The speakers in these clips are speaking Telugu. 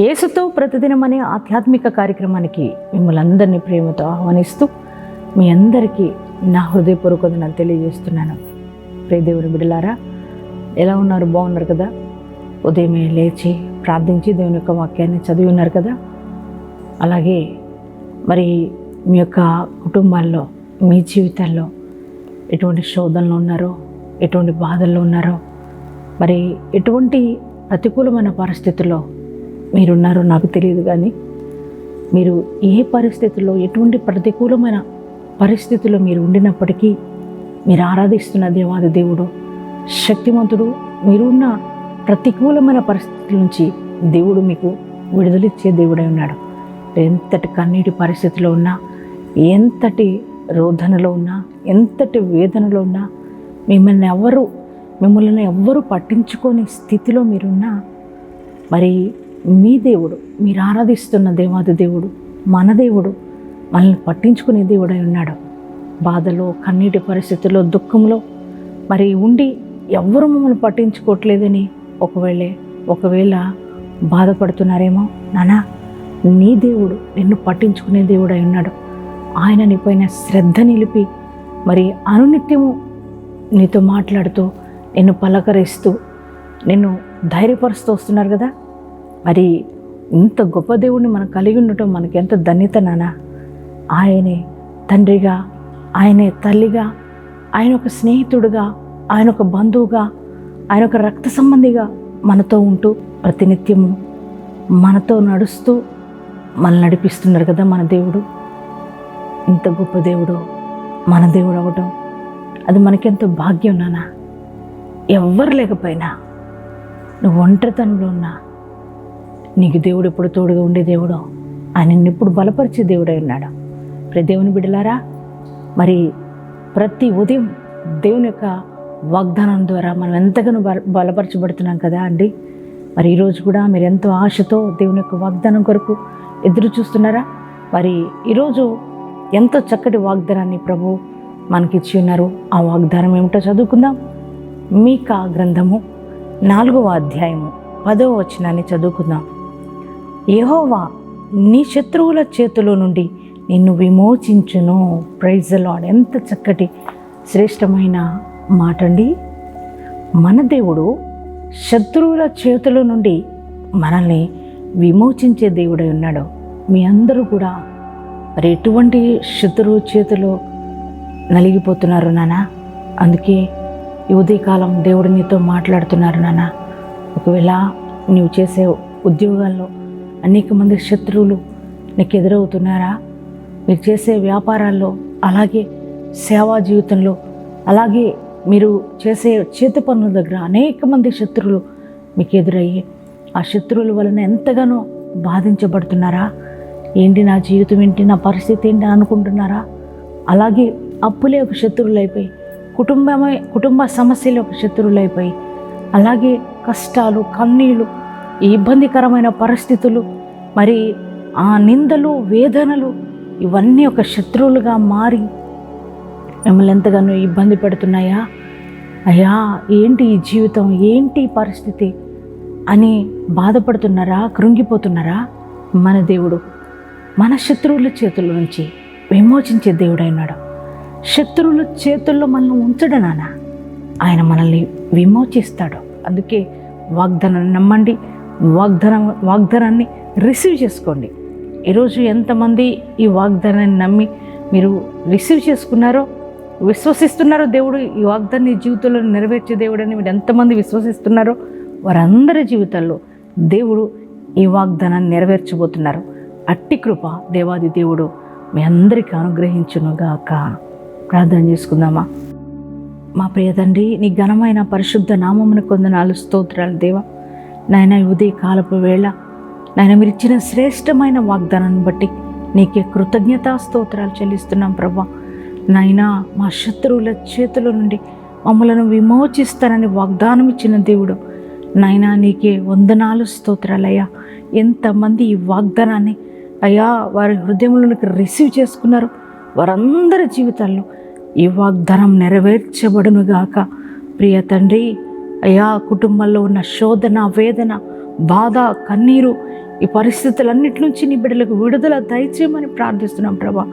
యేసుతో ప్రతిదినం అనే ఆధ్యాత్మిక కార్యక్రమానికి మిమ్మల్ని అందరినీ ప్రేమతో ఆహ్వానిస్తూ మీ అందరికీ నా హృదయపూర్వకతను తెలియజేస్తున్నాను. ప్రియ దేవుని బిడ్డలారా ఎలా ఉన్నారు? బాగున్నారు కదా? ఉదయమే లేచి ప్రార్థించి దేవుని యొక్క వాక్యాన్ని చదివి ఉన్నారు కదా? అలాగే మరి మీ యొక్క కుటుంబాల్లో మీ జీవితాల్లో ఎటువంటి శోధనలు ఉన్నారో ఎటువంటి బాధల్లో ఉన్నారో మరి ఎటువంటి ప్రతికూలమైన పరిస్థితుల్లో మీరున్నారో నాకు తెలియదు కానీ మీరు ఏ పరిస్థితుల్లో ఎటువంటి ప్రతికూలమైన పరిస్థితుల్లో మీరు ఉండినప్పటికీ మీరు ఆరాధిస్తున్న దేవాది దేవుడు శక్తివంతుడు మీరున్న ప్రతికూలమైన పరిస్థితుల నుంచి దేవుడు మీకు విడుదలిచ్చే దేవుడై ఉన్నాడు. ఎంతటి కన్నీటి పరిస్థితిలో ఉన్నా ఎంతటి రోధనలో ఉన్నా ఎంతటి వేదనలో ఉన్నా మిమ్మల్ని ఎవరు మిమ్మల్ని ఎవ్వరూ పట్టించుకోని స్థితిలో మీరున్నా మరి మీ దేవుడు మీరు ఆరాధిస్తున్న దేవాది దేవుడు మన దేవుడు మనల్ని పట్టించుకునే దేవుడై ఉన్నాడు. బాధలో కన్నీటి పరిస్థితుల్లో దుఃఖంలో మరి ఉండి ఎవ్వరు మమ్మల్ని పట్టించుకోవట్లేదని ఒకవేళ ఒకవేళ బాధపడుతున్నారేమో నానా నీ దేవుడు నిన్ను పట్టించుకునే దేవుడై ఉన్నాడు. ఆయన నీపైన శ్రద్ధ నిలిపి మరి అనునిత్యము నీతో మాట్లాడుతూ నిన్ను పలకరిస్తూ నిన్ను ధైర్యపరుస్తూ వస్తున్నారు కదా? మరి ఇంత గొప్ప దేవుడిని మనం కలిగి ఉండటం మనకి ఎంత ధన్యత నానా? ఆయనే తండ్రిగా ఆయనే తల్లిగా ఆయన ఒక స్నేహితుడుగా ఆయన ఒక బంధువుగా ఆయన ఒక రక్త సంబంధిగా మనతో ఉంటూ ప్రతినిత్యము మనతో నడుస్తూ మనల్ని నడిపిస్తున్నారు కదా మన దేవుడు. ఇంత గొప్ప దేవుడు మన దేవుడు అవ్వటం అది మనకెంతో భాగ్యం నానా? ఎవ్వరు లేకపోయినా నువ్వు ఒంటరితనంలో ఉన్నా నీకు దేవుడు ఎప్పుడు తోడుగా ఉండే దేవుడు? ఆయన నిన్ను ఇప్పుడు బలపరిచే దేవుడై ఉన్నాడు? ప్రతి దేవుని బిడ్డలారా మరి ప్రతి ఉదయం దేవుని యొక్క వాగ్దానం ద్వారా మనం ఎంతగానో బల బలపరచబడుతున్నాం కదా అండి. మరి ఈరోజు కూడా మీరు ఎంతో ఆశతో దేవుని యొక్క వాగ్దానం కొరకు ఎదురు చూస్తున్నారా? మరి ఈరోజు ఎంతో చక్కటి వాగ్దానాన్ని ప్రభు మనకిచ్చి ఉన్నారు. ఆ వాగ్దానం ఏమిటో చదువుకుందాం. మీకా గ్రంథము నాలుగవ అధ్యాయము పదవ వచనాన్ని చదువుకుందాం. యహోవా నీ శత్రువుల చేతిలో నుండి నిన్ను విమోచించును. ప్రైజ్ లాడ్ ఎంత చక్కటి శ్రేష్టమైన మాట అండి మన దేవుడు శత్రువుల చేతుల నుండి మనల్ని విమోచించే దేవుడై ఉన్నాడు. మీ అందరూ కూడా మరి ఎటువంటి శత్రువు చేతిలో నలిగిపోతున్నారు నానా? అందుకే ఈ ఉదయకాలం దేవుడు నీతో మాట్లాడుతున్నారు నానా? ఒకవేళ నువ్వు చేసే ఉద్యోగాల్లో అనేక మంది శత్రువులు నీకు ఎదురవుతున్నారా? మీరు చేసే వ్యాపారాల్లో అలాగే సేవా జీవితంలో అలాగే మీరు చేసే చేతి పనుల దగ్గర అనేక మంది శత్రువులు మీకు ఎదురయ్యి ఆ శత్రువుల వలన ఎంతగానో బాధించబడుతున్నారా? ఏంటి నా జీవితం? ఏంటి నా పరిస్థితి? ఏంటి అనుకుంటున్నారా? అలాగే అప్పులే ఒక శత్రువులైపోయి కుటుంబమే కుటుంబ సమస్యలు ఒక శత్రువులైపోయి అలాగే కష్టాలు కన్నీళ్ళు ఈ ఇబ్బందికరమైన పరిస్థితులు మరి ఆ నిందలు వేదనలు ఇవన్నీ ఒక శత్రువులుగా మారి మిమ్మల్ని ఎంతగానో ఇబ్బంది పెడుతున్నాయా? అయ్యా ఏంటి ఈ జీవితం? ఏంటి ఈ పరిస్థితి? అని బాధపడుతున్నారా? కృంగిపోతున్నారా? మన దేవుడు మన శత్రువుల చేతుల నుంచి విమోచించే దేవుడైనాడు. శత్రువుల చేతుల్లో మనల్ని ఉంచడు నాన్న. ఆయన మనల్ని విమోచిస్తాడు. అందుకే వాగ్దానాన్ని నమ్మండి. వాగ్దానం వాగ్దానాన్ని రిసీవ్ చేసుకోండి. ఈరోజు ఎంతమంది ఈ వాగ్దానాన్ని నమ్మి మీరు రిసీవ్ చేసుకున్నారో విశ్వసిస్తున్నారో దేవుడు ఈ వాగ్దాన్ని జీవితంలో నెరవేర్చే దేవుడని మీరు ఎంతమంది విశ్వసిస్తున్నారో వారందరి జీవితాల్లో దేవుడు ఈ వాగ్దానాన్ని నెరవేర్చబోతున్నారు. అట్టి కృప దేవాది దేవుడు మీ అందరికీ అనుగ్రహించునుగాక. ప్రార్థన చేసుకుందామా? మా ప్రియ తండ్రి నీ ఘనమైన పరిశుద్ధ నామమును కొందనాలు స్తోత్రాలు దేవా. నాయన ఉదయ కాలపు వేళ నాయన మీరు ఇచ్చిన శ్రేష్టమైన వాగ్దానాన్ని బట్టి నీకే కృతజ్ఞతా స్తోత్రాలు చెల్లిస్తున్నాం ప్రభా. నాయనా మా శత్రువుల చేతుల నుండి మమ్మలను విమోచిస్తానని వాగ్దానం ఇచ్చిన దేవుడు. నాయనా నీకే వందనాలు స్తోత్రాలయ్యా. ఎంతమంది ఈ వాగ్దానాన్ని అయ్యా వారి హృదయంలోనికి రిసీవ్ చేసుకున్నారు. వారందరి జీవితాల్లో ఈ వాగ్దానం నెరవేర్చబడునుగాక. ప్రియ తండ్రి అయ్యా కుటుంబంలో ఉన్న శోధన వేదన బాధ కన్నీరు ఈ పరిస్థితులన్నిటి నుంచి నీ బిడ్డలకు విడుదల దయచేయమని ప్రార్థిస్తున్నాం ప్రభా.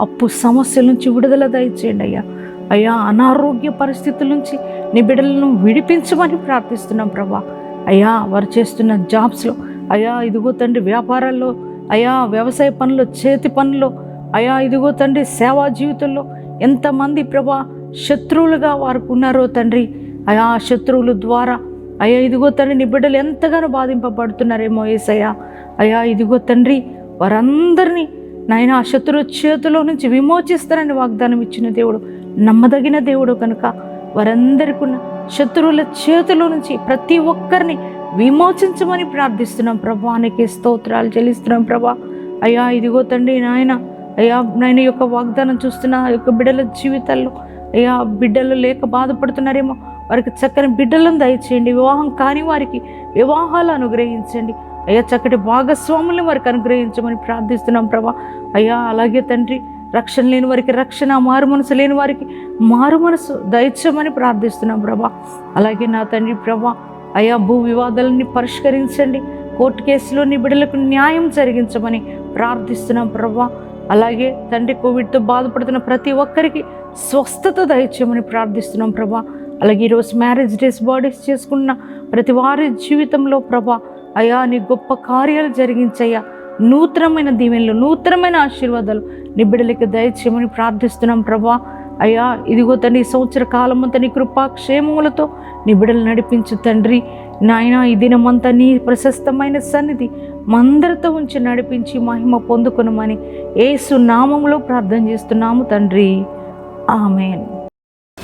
అప్పు సమస్యల నుంచి విడుదల దయచేయండి అయ్యా. అయ్యా అనారోగ్య పరిస్థితుల నుంచి నీ బిడ్డలను విడిపించమని ప్రార్థిస్తున్నాం ప్రభా. అయ్యా వారు చేస్తున్న జాబ్స్లో అయ్యా ఇదిగో తండ్రి వ్యాపారాల్లో అయ్యా వ్యవసాయ పనులు చేతి పనులు అయ్యా ఇదిగో తండ్రి సేవా జీవితంలో ఎంతమంది ప్రభా శత్రువులుగా వారికి ఉన్నారో తండ్రి. అయా శత్రువుల ద్వారా అయ్యా ఇదిగో తండ్రి నీ బిడ్డలు ఎంతగానో బాధింపబడుతున్నారేమో ఏసయ్యా. అయ్యా ఇదిగో తండ్రి వారందరినీ నాయన ఆ శత్రు చేతిలో నుంచి విమోచిస్తారని వాగ్దానం ఇచ్చిన దేవుడు నమ్మదగిన దేవుడు కనుక వారందరికీ ఉన్న శత్రువుల చేతిలో నుంచి ప్రతి ఒక్కరిని విమోచించమని ప్రార్థిస్తున్నాం ప్రభా. నీకే స్తోత్రాలు చెల్లిస్తున్నాం ప్రభా. అయ్యా ఇదిగో తండ్రి నాయన అయ్యా నాయన యొక్క వాగ్దానం చూస్తున్న ఆ యొక్క బిడ్డల జీవితాల్లో అయ్యా బిడ్డలు లేక బాధపడుతున్నారేమో వారికి చక్కని బిడ్డలను దయచేయండి. వివాహం కాని వారికి వివాహాలు అనుగ్రహించండి. అయ్యా చక్కటి భాగస్వాములను వారికి అనుగ్రహించమని ప్రార్థిస్తున్నాం ప్రభా. అయ్యా అలాగే తండ్రి రక్షణ లేని వారికి రక్షణ మారు మనసు లేని వారికి మారు మనసు దయచమని ప్రార్థిస్తున్నాం ప్రభా. అలాగే నా తండ్రి ప్రభా అయా భూ వివాదాలని పరిష్కరించండి. కోర్టు కేసులో నీ బిడ్డలకు న్యాయం జరిగించమని ప్రార్థిస్తున్నాం ప్రభా. అలాగే తండ్రి కోవిడ్తో బాధపడుతున్న ప్రతి ఒక్కరికి స్వస్థత దయచేయమని ప్రార్థిస్తున్నాం ప్రభా. అలాగే ఈరోజు మ్యారేజ్ డేస్ బాడీస్ చేసుకున్న ప్రతి వారి జీవితంలో ప్రభా అయా నీ గొప్ప కార్యాలు జరిగించయ్యా. నూతనమైన దీవెనలు నూతనమైన ఆశీర్వాదాలు నీ బిడ్డలకి దయచేయమని ప్రార్థిస్తున్నాం ప్రభా. అయ్యా ఇదిగో తండ్రి సంవత్సర కాలం అంతా నీ కృపాక్షేమములతో నీ బిడ్డలు నడిపించు తండ్రి. నాయన ఈ దినమంతా నీ ప్రశస్తమైన సన్నిధి మందరితో ఉంచి నడిపించి మహిమ పొందుకునమని ఏసు నామంలో ప్రార్థన చేస్తున్నాము తండ్రి. ఆమెన్.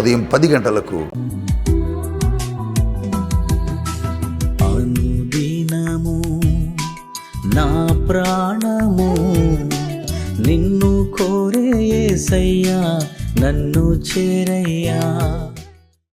ఉదయం పది గంటలకు. అనుదినము నా ప్రాణము నిన్ను కోరే యేసయ్యా నన్ను చేరయ్యా.